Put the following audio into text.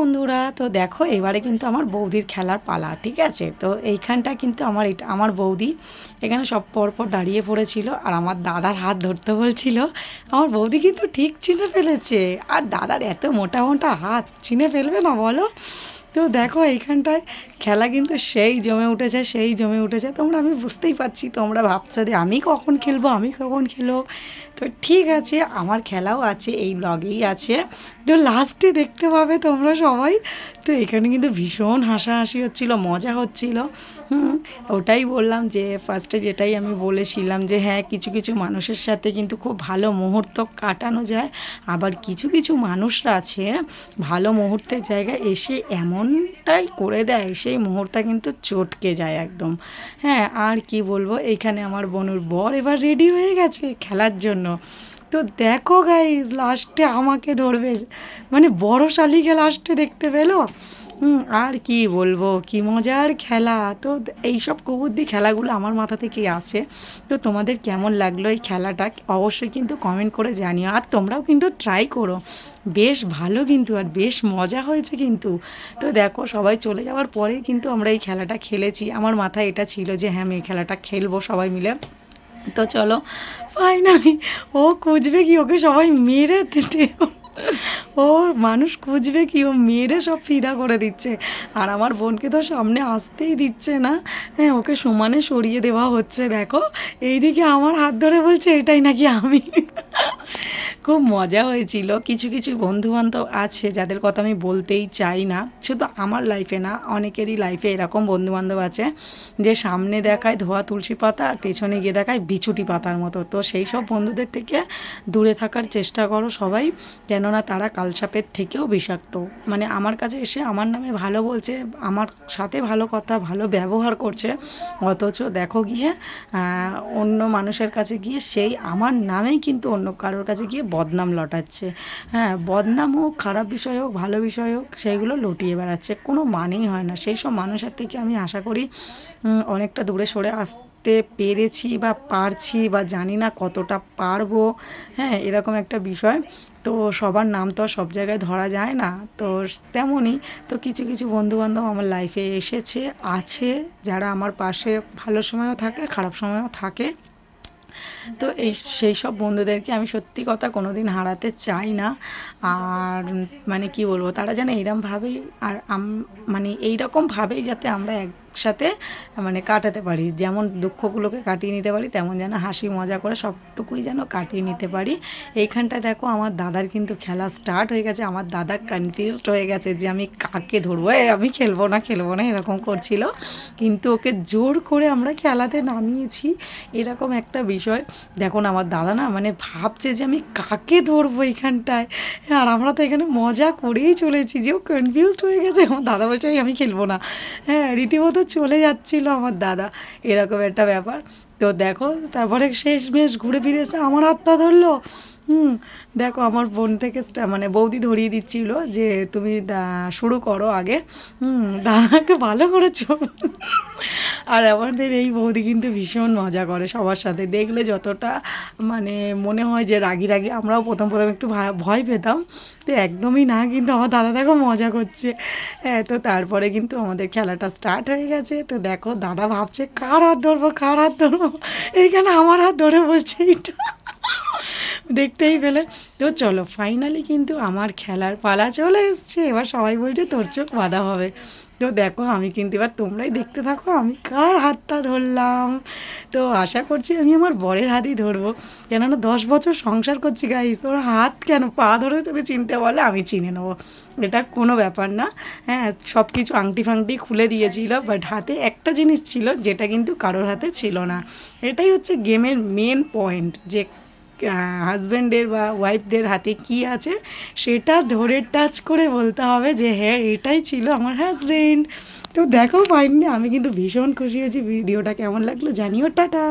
বন্ধুরা, তো দেখো এবারে কিন্তু আমার বৌদির খেলার পালা, ঠিক আছে? তো এইখানটা কিন্তু আমার এটা, আমার বৌদি এখানে সব পরপর দাঁড়িয়ে পড়েছিল আর আমার দাদার হাত ধরতে বলছিল। আমার বৌদি কিন্তু ঠিক চিনে ফেলেছে। আর দাদার এত মোটা মোটা হাত চিনে ফেলবে না বলো? তো দেখো এইখানটায় খেলা কিন্তু সেই জমে উঠেছে, সেই জমে উঠেছে। তোমরা আমি বুঝতেই পারছি, তোমরা ভাবছ যে আমি কখন খেলব, আমি কখন খেলো? তো ঠিক আছে, আমার খেলাও আছে, এই ব্লগেই আছে। তো লাস্টে দেখতে পাবে তোমরা সবাই। তো এখানে কিন্তু ভীষণ হাসাহাসি হচ্ছিল, মজা হচ্ছিল। ওটাই বললাম যে ফার্স্টে যেটাই আমি বলেছিলাম যে হ্যাঁ কিছু কিছু মানুষের সাথে কিন্তু খুব ভালো মুহূর্ত কাটানো যায়। আবার কিছু কিছু মানুষরা আছে, ভালো মুহূর্তের জায়গায় এসে এমনটাই করে দেয়, সেই মুহূর্তটা কিন্তু চটকে যায় একদম। হ্যাঁ আর কি বলব, এখানে আমার বনুর বর এবার রেডি হয়ে গেছে খেলার জন্য। তো দেখো গাইজ লাস্টে আমাকে ধরবে। মানে বড় শালিকে লাস্টে দেখতে পেল? আর কি বলব, কি মজার খেলা। তো এইসব কবুদ্দি খেলাগুলো আমার মাথা থেকেই আসে। তো তোমাদের কেমন লাগল এই খেলাটা? অবশ্যই কিন্তু কমেন্ট করে জানিও। আর তোমরাও কিন্তু ট্রাই করো। বেশ ভালো কিন্তু, আর বেশ মজা হয়েছে কিন্তু। তো দেখো, সবাই চলে যাওয়ার পরে কিন্তু আমরা এই খেলাটা খেলেছি। আমার মাথায় এটা ছিল যে হ্যাঁ আমি এই খেলাটা খেলব সবাই মিলে। তো চলো ফাইনালি ও খুঁজবে কি, ওকে সবাই মেরে ও মানুষ খুঁজবে কি, ও মেরে সব ফিদা করে দিচ্ছে। আর আমার বোনকে তো সামনে আসতেই দিচ্ছে না। হ্যাঁ ওকে সমানে সরিয়ে দেওয়া হচ্ছে, দেখো। এইদিকে আমার হাত ধরে বলছে, এটাই নাকি আমি? খুব মজা হয়েছিল। কিছু কিছু বন্ধুবান্ধব আছে যাদের কথা আমি বলতেই চাই না। শুধু আমার লাইফে না, অনেকেরই লাইফে এরকম বন্ধুবান্ধব আছে যে সামনে দেখায় ধোয়া তুলসী পাতা আর পেছনে গিয়ে দেখায় বিছুটি পাতার মতো। তো সেই সব বন্ধুদের থেকে দূরে থাকার চেষ্টা করো সবাই, কেননা তারা কালসাপের থেকেও বিষাক্ত। মানে আমার কাছে এসে আমার নামে ভালো বলছে, আমার সাথে ভালো কথা, ভালো ব্যবহার করছে। অথচ দেখো গিয়ে অন্য মানুষের কাছে গিয়ে সেই আমার নামেই কিন্তু অন্য কারোর কাছে গিয়ে বদনাম লটাচ্ছে। হ্যাঁ বদনাম হোক, খারাপ বিষয় হোক, ভালো বিষয় হোক, সেইগুলো লটিয়ে বেড়াচ্ছে। কোনো মানেই হয় না। সেই সব মানুষের থেকে আমি আশা করি অনেকটা দূরে সরে আসতে পেরেছি বা পারছি বা জানি না কতটা পারব। হ্যাঁ এরকম একটা বিষয়। তো সবার নাম তো সব জায়গায় ধরা যায় না। তো তেমনই তো কিছু কিছু বন্ধুবান্ধব আমার লাইফে এসেছে, আছে। যারা আমার পাশে ভালো সময়ও থাকে, খারাপ সময়ও থাকে। তো এই সেই সব বন্ধুদেরকে আমি সত্যি কথা কোনো দিন হারাতে চাই না। আর মানে কি বলব তারা যেন এইরকমভাবেই আর আম মানে এইরকমভাবেই যাতে আমরা একসাথে মানে কাটাতে পারি। যেমন দুঃখগুলোকে কাটিয়ে নিতে পারি, তেমন যেন হাসি, মজা করে সবটুকুই যেন কাটিয়ে নিতে পারি। এইখানটায় দেখো, আমার দাদার কিন্তু খেলা স্টার্ট হয়ে গেছে। আমার দাদা কনফিউজড হয়ে গেছে যে আমি কাকে ধরবো? আমি খেলব না খেলব না, এরকম করছিল। কিন্তু ওকে জোর করে আমরা খেলাতে নামিয়েছি। এরকম একটা বিষয়। দেখো না আমার দাদা না মানে ভাবছে যে আমি কাকে ধরবো এখানটায় আর আমরা তো এখানে মজা করেই চলেছি। যে ও কনফিউজড হয়ে গেছে। আমার দাদা বলছে আমি খেলব না। হ্যাঁ রীতিমতো চলে যাচ্ছিল আমার দাদা। এরকম একটা ব্যাপার। তো দেখো, তারপরে শেষ মেশ ঘুরে ফিরে এসে আমার হাতটা ধরলো। হুম, দেখো আমার বোন থেকে মানে বৌদি ধরিয়ে দিচ্ছিল যে তুমি শুরু করো আগে। হুম, দাদাকে ভালো করেছ। আর আমাদের এই বৌদি কিন্তু ভীষণ মজা করে সবার সাথে। দেখলে যতটা মানে মনে হয় যে রাগি রাগি, আমরাও প্রথম প্রথম একটু ভয় পেতাম। তো একদমই না, কিন্তু আমার দাদা দেখো মজা করছে। হ্যাঁ তো তারপরে কিন্তু আমাদের খেলাটা স্টার্ট হয়ে গেছে। তো দেখো দাদা ভাবছে, কার হাত ধরবো, কার হাত ধরবো? এইখানে আমার হাত ধরে বলছে এটা দেখতেই পেলে। তো চলো ফাইনালি কিন্তু আমার খেলার পালা চলে এসছে। এবার সবাই বলছে, তোর চোখ বাঁধা হবে। তো দেখো, আমি কিন্তু এবার তোমরাই দেখতে থাকো, আমি কার হাতটা ধরলাম? তো আশা করছি আমি আমার বরের হাতই ধরবো। কেননা দশ বছর সংসার করছি গাইস তোর হাত কেন? পা ধরে যদি চিনতে বলে, আমি চিনে নেব। এটা কোনো ব্যাপার না। হ্যাঁ সব কিছু আংটি ফাংটি খুলে দিয়েছিল বাট হাতে একটা জিনিস ছিল, যেটা কিন্তু কারোর হাতে ছিল না। এটাই হচ্ছে গেমের মেন পয়েন্ট যে হাজব্যান্ডের বা ওয়াইফদের হাতে কি আছে, সেটা ধরে টাচ করে বলতে হবে যে হ্যাঁ এটাই ছিল আমার হাজব্যান্ড তো দেখো পাইনি আমি কিন্তু ভীষণ খুশি হয়েছি। ভিডিওটা কেমন লাগল জানিও টাটা!